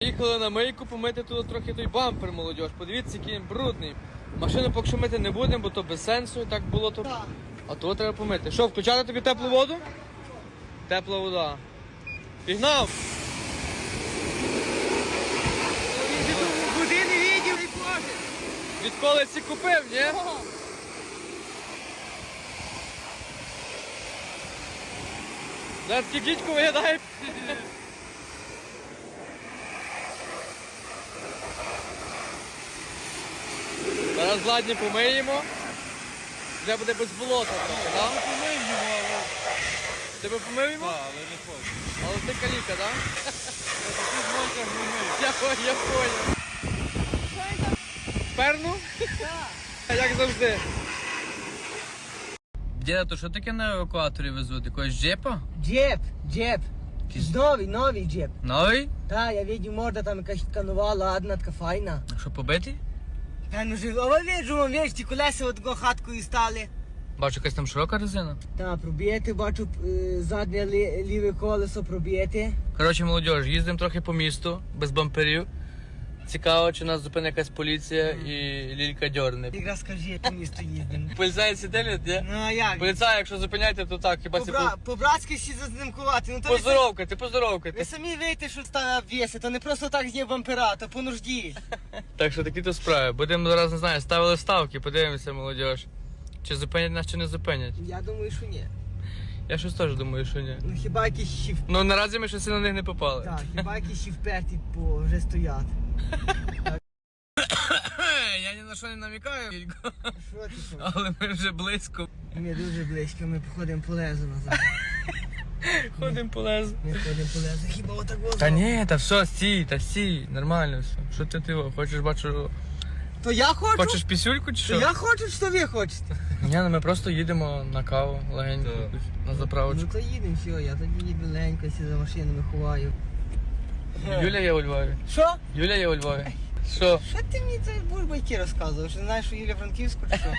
Їхали на мийку помити тут трохи той бампер, молодь. Подивіться, який він брудний. Машину поки що мити не будемо, бо то без сенсу, так було то. А то треба помити. Що, включати тобі теплу воду? Тепла вода. Пігнав! Куди не видів і каже. Відколи ці купив, ні? Зараз тільки виглядає. Зараз ладні помиємо. Вже буде без болота трохи, так? Помив його, але Тебе помиємо? але не хочу. Але ти каліка, так? Ти з монтах не. Я, по- я понял. Перну? Як завжди. Діда, то що таке на евакуаторі везуть? Якогось джепа? Джеп, джеп. Якийсь Новий, новий джеп. новий? Та, я видів, морда там якась така нова, ладна, така файна. А Що побитий? Та ну жив, а виджу, вам виж, ті колеса от такого хаткою стали. Бачу, якась там широка резина. Та, проб'єте, бачу, е, заднє лі- ліве колесо проб'єте. Коротше, молодіж, їздимо трохи по місту, без бамперів. Цікаво, чи нас зупине якась поліція і лілька дьорне. Якраз скажи, по місту їздимо. Поліцаї сидять, ні? Ну а як? Поліцаї, якщо зупиняєте, то так, хіба це Побра... По-братськи всі зазнимкувати. Ну то ви, самі- поздоровкати, ви самі видите, що стане обвіси, то не просто так є бампера, то по нужді. Так що такі то справи. Будемо зараз, не знаю, ставили ставки, подивимося, молодіж. Чи зупинять нас, чи не зупинять. Я думаю, що ні. Я щось теж думаю, що ні. Ну хіба якісь ще Ну наразі ми щось на них не попали. так, хіба якісь ще вперті по вже стоять. Я ні на що не намікаю. Що ти що? але ми вже близько. Ми дуже близько, ми походимо по лезу назад. Ходимо по лезу. Ми ходимо по лезу. Хіба отак возо? Та ні, та все, стій, та стій, нормально все. Що ти ти о, хочеш бачу? То я хочу? Хочеш пісюльку чи То що? я хочу, що ви хочете? Ні, ну ми просто їдемо на каву легенько Так. якусь, на заправочку. Ну то їдемо, все, я тоді їду легенько, сі за машинами ховаю. Юля є у Львові. Що? Юля є у Львові. Що? Що ти мені це будеш байки розказував? Що знаєш, що Юля Франківську чи що?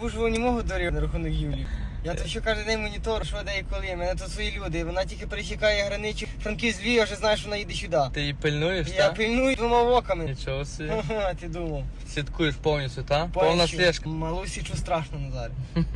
Будеш не можу дорів на рахунок Юлі. Я то що кожен день монітор, що де і коли. Мене тут свої люди. Вона тільки пересікає границю Франківськ Львів, я вже знаю, що вона їде сюди. Ти її пильнуєш, Я так? пильную двома оками. Нічого собі. Ага, ти думав. Слідкуєш повністю, так? Повна Бачиш, слежка. Малусі, що страшно Назар.